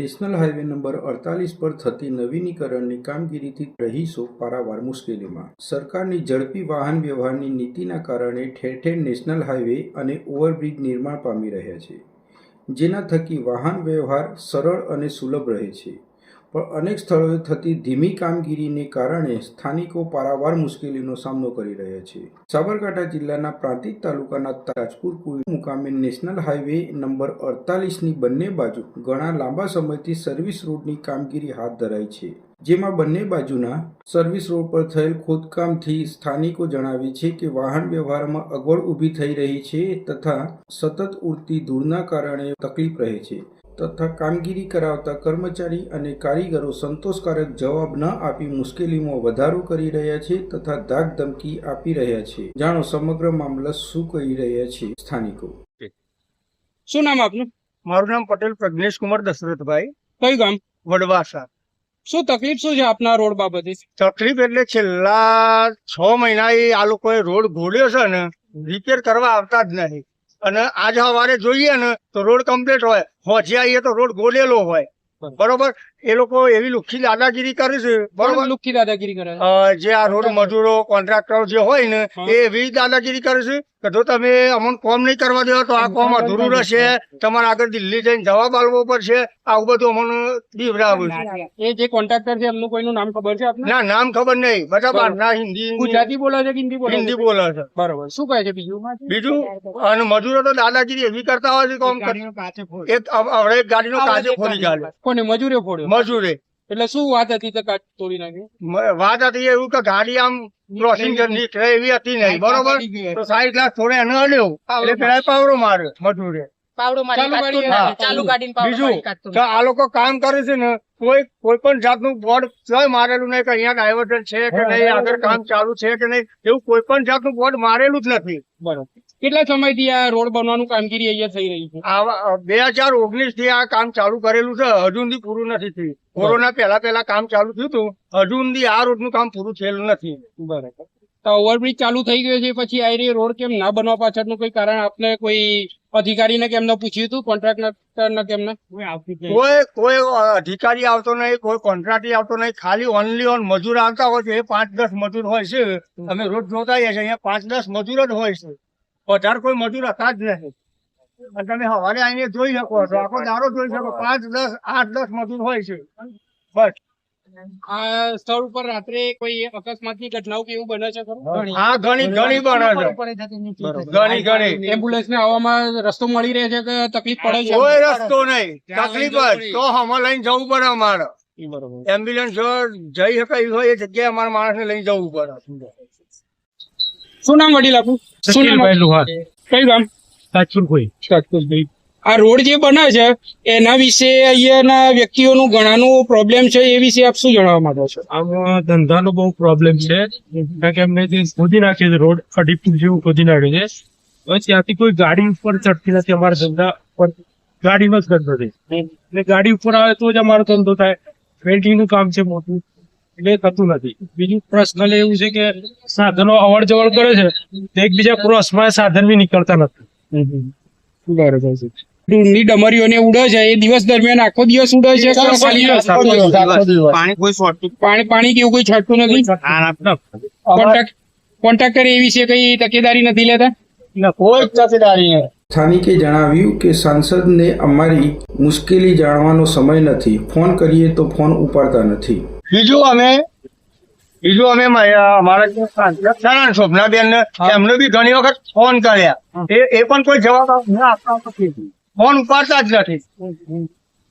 National highway number અડતાલીસ પર થતી નવીનીકરણની કામગીરીથી રહીશો પારાવાર મુશ્કેલીમાં. સરકારની ઝડપી વાહન વ્યવહારની નીતિના કારણે ઠેર ઠેર નેશનલ હાઈવે અને ઓવરબ્રિજ નિર્માણ પામી રહ્યા છે, જેના થકી વાહન વ્યવહાર સરળ અને સુલભ રહે છે. પણ અનેક સ્થળોએ થતી ધીમી કામગીરીને કારણે સ્થાનિકો પારાવાર મુશ્કેલીનો સામનો કરી રહ્યા છે. સાબરકાંઠા જિલ્લાના પ્રાંતિક તાલુકાના તાજપુર કુઈ મુકામે નેશનલ હાઈવે નંબર અડતાલીસની બંને બાજુ ઘણા લાંબા સમયથી સર્વિસ રોડની કામગીરી હાથ ધરાઈ છે. જેમાં બંને બાજુના સર્વિસ રોડ પર થયેલ ખોદકામથી સ્થાનિકો જણાવે છે કે વાહન વ્યવહારમાં અગવડ ઊભી થઈ રહી છે તથા સતત ઉડતી ધૂળના કારણે તકલીફ રહે છે. તથા કામગીરી કરાવતા કર્મચારી અને કારીગરો સંતોષકારક જવાબ ન આપી મુશ્કેલીમાં વધારો કરી રહ્યા છે તથા ધાક ધમકી આપી રહ્યા છે. જાણો સમગ્ર મામલા શું કહી રહ્યા છે સ્થાનિકો. શું નામ આપનું? મારું નામ પટેલ પ્રજ્ઞેશ કુમાર દશરથભાઈ. કયું ગામ? વડવાસા શું તકલીફ શું છે આપના રોડ બાબતે? તકલીફ એટલે છેલ્લા છ મહિના આ લોકોએ રોડ ઘોડ્યો છે ને રિપેર કરવા આવતા જ નહીં. અને આજ સવારે જોઈએ ને તો રોડ કમ્પ્લીટ હોય. હોજે આવીએ તો રોડ ગોલેલો હોય. બરોબર. એ લોકો એવી લુખી દાદાગીરી કરે છે. બરોબર. લુખી દાદાગીરી કરે જે આ રોડ મજૂરો કોન્ટ્રાક્ટરો જે હોય ને એ એવી દાદાગીરી કરે છે કે જો તમે અમને કોમ નહીં કરવા દેવા તો આ કોમ અધૂરું રહેશે. તમારે આગળ દિલ્હી જઈને જવાબ આપવો પડશે. આવું બધું અમને દીવડાવ્યું છે. એ જે કોન્ટ્રાક્ટર છે એમનું કોઈનું નામ ખબર છે આપને? ના નામ ખબર નહીં. બધા બરોબર. બહારના હિન્દી ગુજરાતી બોલે છે હિન્દી બોલે હિન્દી બોલે છે. બરોબર. શું કહે છે બીજું? બીજું? અને મજૂરો તો દાદાગીરી એવી કરતા હોય છે કોમ કરી એક હવે એક ગાડીનો કાચે ખોલી ગયા કોને મજૂરે ફોડ્યો? મજૂરે. એટલે શું વાત હતી તો કાચ તોડી નાખી? વાત હતી એવું કે ગાડી આમ ક્રોસિંગ નીકળે એવી હતી નહીં બરોબર? તો સાઈડ ગ્લાસ થોડે અડ્યો એટલે પેલા માર્યો મજૂરે. આ લોકો કામ કરે છે ને કોઈ કોઈ પણ જાતનું બોર્ડ કોઈ મારેલું નહીં કે અહીંયા ડાયવર્ઝન છે કે નહીં આગળ કામ ચાલુ છે કે નહીં એવું કોઈ પણ જાતનું બોર્ડ મારેલું જ નથી. બરોબર. કેટલા સમયથી આ રોડ બનવાનું કામગીરી અહીંયા થઈ રહી છે? બે હજાર ઓગણીસથી આ કામ ચાલુ કરેલું છે. હજુ સુધી પૂરું નથી થયું. કોરોના પહેલા પહેલા કામ ચાલુ થયું હતું. હજુ સુધી આ રોડનું કામ પૂરું થયેલું નથી. બરાબર. તો ઓવરબ્રિજ ચાલુ થઈ ગયો છે પછી આ રોડ કેમ ના બનવા પાછળનું કોઈ કારણ આપને કોઈ અધિકારીને કેમ ન પૂછ્યું હતું? કોન્ટ્રાક્ટરને કેમ ના કોઈ કોઈ અધિકારી આવતો નહીં કોઈ કોન્ટ્રાક્ટી આવતો નહીં. ખાલી ઓનલી ઓન મજૂર આવતા હોય છે. એ પાંચ દસ મજૂર હોય છે. અમે રોજ જોતા છીએ. અહીંયા પાંચ દસ મજૂર જ હોય છે. વધારે કોઈ મજૂર હતા જ નહીં. અને તમે સવારે આવીને જોઈ શકો છો. આખો દારો જોઈ શકો. પાંચ દસ આઠ દસ મજૂર હોય છે. બસ. આ સ્થળ ઉપર રાત્રે કોઈ અકસ્માતની ઘટનાઓ કે એવું બને છે હા ઘણી ઘણી બને છે. ઘણી ઘણી. એમ્બ્યુલન્સ ને આવવામાં રસ્તો મળી રહે છે કે તકલીફ પડે છે? કોઈ રસ્તો નહીં. તકલીફ જ. તો હમે લઈને જવું પડે અમારે. એમ્બ્યુલન્સ જો જઈ શકાય એવી હોય એ જગ્યાએ અમારા માણસને લઈને જવું પડે. શું નામ વડીલ આપનું? ગામ? આ રોડ જે બને છે એના વિશે અહીંયાના વ્યક્તિઓનું ઘણાનું પ્રોબ્લેમ છે એ વિશે આપ શું જણાવવા માંગો છો? આમાં ધંધાનો બહુ પ્રોબ્લેમ છે. કારણ કે એમને જે ખોદી નાખે છે રોડ અઢી ફૂટ જેવું ખોદી નાખે છે. હવે ત્યાંથી કોઈ ગાડી ઉપર ચડતી નથી અમારા ધંધા પર. ગાડીનો જ ધંધો છે. એટલે ગાડી ઉપર આવે તો જ અમારો ધંધો થાય. વેલ્ડિંગનું કામ છે મોટું. એટલે થતું નથી. બીજું પર્સનલ એવું છે કે સાધનો અવર જવર કરે છે તો એકબીજા ક્રોસમાં સાધન બી નીકળતા નથી. બરોબર છે. ડુંગળી ડમરીઓને ઉડે છે એ દિવસ દરમિયાન આખો દિવસ ઉડે છે પાણી કોઈ પાણી પાણી કેવું કોઈ છાંટતું નથી? કોન્ટ્રાક્ટ કોન્ટ્રાક્ટર એ વિશે કઈ તકેદારી નથી લેતા? કોઈ તકેદારી નહીં સ્થાનિકે જણાવ્યું કે સાંસદને અમારી મુશ્કેલી જાણવાનો સમય નથી. ફોન કરીએ તો ફોન ઉપાડતા નથી. બીજું અમે બીજું અમે અમારા જે સાંસદ બેન એમને બી ઘણી વખત ફોન કર્યા. એ એ પણ કોઈ જવાબ આપતા નથી ફોન ઉપાડતા જ નથી.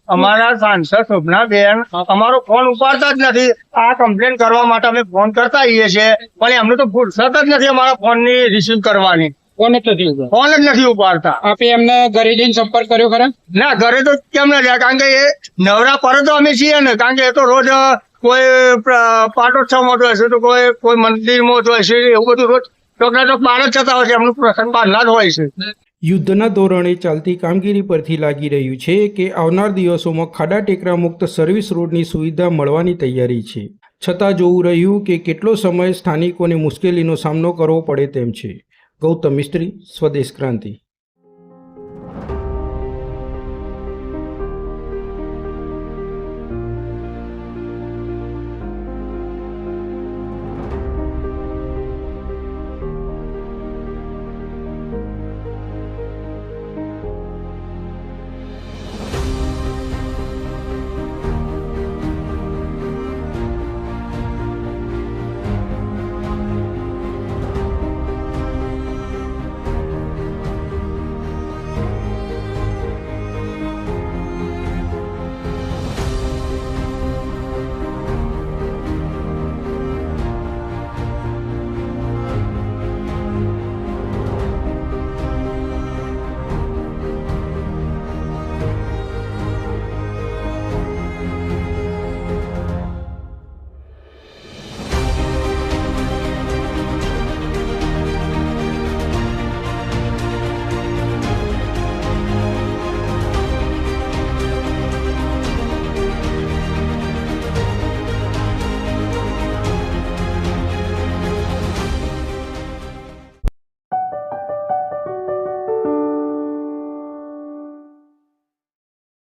અમારા સાંસદ શોભનાબેન અમારો ફોન ઉપાડતા જ નથી. આ કમ્પ્લેન કરવા માટે અમે ફોન કરતા આવીએ છીએ. પણ એમને તો ફુરસત જ નથી અમારા ફોનની રિસીવ કરવાની. કોને જ નથી ફોન જ નથી ઉપાડતા. આપે એમને ઘરે જઈને સંપર્ક કર્યો ખરા? ના ઘરે તો કેમ ના જાય? કારણ કે એ નવરા પર તો અમે છીએ ને. કારણ કે એ તો રોજ કોઈ પાટોત્સવમાં તો હશે તો કોઈ કોઈ મંદિરમાં તો હશે, એવું બધું રોજ ડોક્ટર તો બહાર જ જતા હોય છે, એમનું પ્રસંગ બહારના જ હોય છે. યુદ્ધના ધોરણે ચાલતી કામગીરી પરથી લાગી રહ્યું છે કે આવનાર દિવસોમાં ખાડા ટેકરા મુક્ત સર્વિસ રોડની સુવિધા મળવાની તૈયારી છે. છતાં જોવું રહ્યું કે કેટલો સમય સ્થાનિકોને મુશ્કેલીનો સામનો કરવો પડે તેમ છે. ગૌતમ મિસ્ત્રી, સ્વદેશ ક્રાંતિ.